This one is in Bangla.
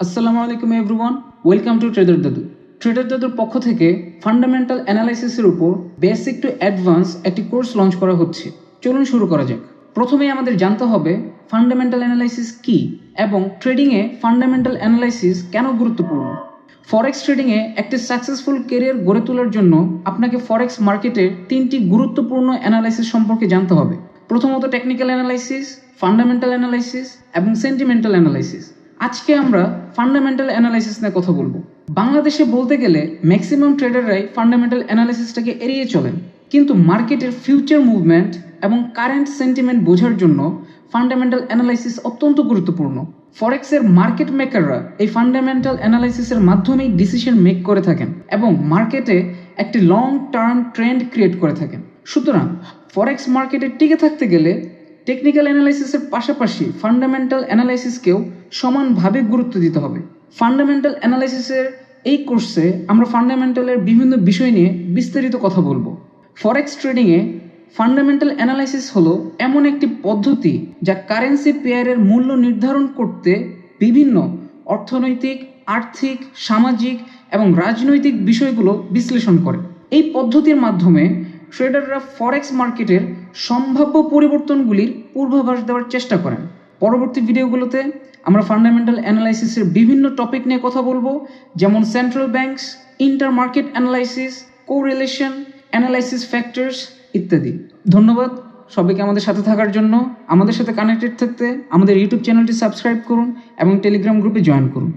আসসালামু আলাইকুম everyone, welcome to trader Dadu. Trader দাদুর পক্ষ থেকে ফান্ডামেন্টাল অ্যানালাইসিসের উপর বেসিক টু অ্যাডভান্স একটি কোর্স লঞ্চ করা হচ্ছে। চলুন শুরু করা যাক। প্রথমেই আমাদের জানতে হবে ফান্ডামেন্টাল অ্যানালাইসিস কি এবং ট্রেডিংয়ে ফান্ডামেন্টাল অ্যানালাইসিস কেন গুরুত্বপূর্ণ? ফরেক্স ট্রেডিংয়ে একটি সাকসেসফুল কেরিয়ার গড়ে তোলার জন্য আপনাকে ফরেক্স মার্কেটের তিনটি গুরুত্বপূর্ণ অ্যানালাইসিস সম্পর্কে জানতে হবে। প্রথমত টেকনিক্যাল অ্যানালাইসিস ফান্ডামেন্টাল অ্যানালাইসিস এবং সেন্টিমেন্টাল অ্যানালাইসিস আজকে আমরা ফান্ডামেন্টাল অ্যানালাইসিস নিয়ে কথা বলব। বাংলাদেশে বলতে গেলে ম্যাক্সিমাম ট্রেডাররাই ফান্ডামেন্টাল অ্যানালাইসিসটাকে এড়িয়ে চলেন। কিন্তু মার্কেটের ফিউচার মুভমেন্ট এবং কারেন্ট সেন্টিমেন্ট বোঝার জন্য ফান্ডামেন্টাল অ্যানালাইসিস অত্যন্ত গুরুত্বপূর্ণ। ফরেক্সের মার্কেট মেকাররা এই ফান্ডামেন্টাল অ্যানালাইসিসের মাধ্যমেই ডিসিশন মেক করে থাকেন এবং মার্কেটে একটি লং টার্ম ট্রেন্ড ক্রিয়েট করে থাকেন। সুতরাং ফরেক্স মার্কেটে টিকে থাকতে গেলে টেকনিক্যাল অ্যানালাইসিসের পাশাপাশি ফান্ডামেন্টাল অ্যানালাইসিসকেও সমানভাবে গুরুত্ব দিতে হবে। ফান্ডামেন্টাল অ্যানালাইসিসের এই কোর্সে আমরা ফান্ডামেন্টালের বিভিন্ন বিষয় নিয়ে বিস্তারিত কথা বলব। ফরেক্স ট্রেডিংয়ে ফান্ডামেন্টাল অ্যানালাইসিস হলো এমন একটি পদ্ধতি যা কারেন্সি পেয়ারের মূল্য নির্ধারণ করতে বিভিন্ন অর্থনৈতিক, আর্থিক, সামাজিক এবং রাজনৈতিক বিষয়গুলো বিশ্লেষণ করে। এই পদ্ধতির মাধ্যমে ট্রেডাররা ফরেক্স মার্কেটের সম্ভাব্য পরিবর্তনগুলির পূর্বাভাস দেওয়ার চেষ্টা করেন। পরবর্তী ভিডিওগুলোতে আমরা ফান্ডামেন্টাল অ্যানালাইসিসের বিভিন্ন টপিক নিয়ে কথা বলব, যেমন central banks inter market analysis correlation analysis factors ইত্যাদি। ধন্যবাদ সবাইকে আমাদের সাথে থাকার জন্য। আমাদের সাথে কানেক্টেড থাকতে আমাদের ইউটিউব চ্যানেলটি সাবস্ক্রাইব করুন এবং টেলিগ্রাম গ্রুপে জয়েন করুন।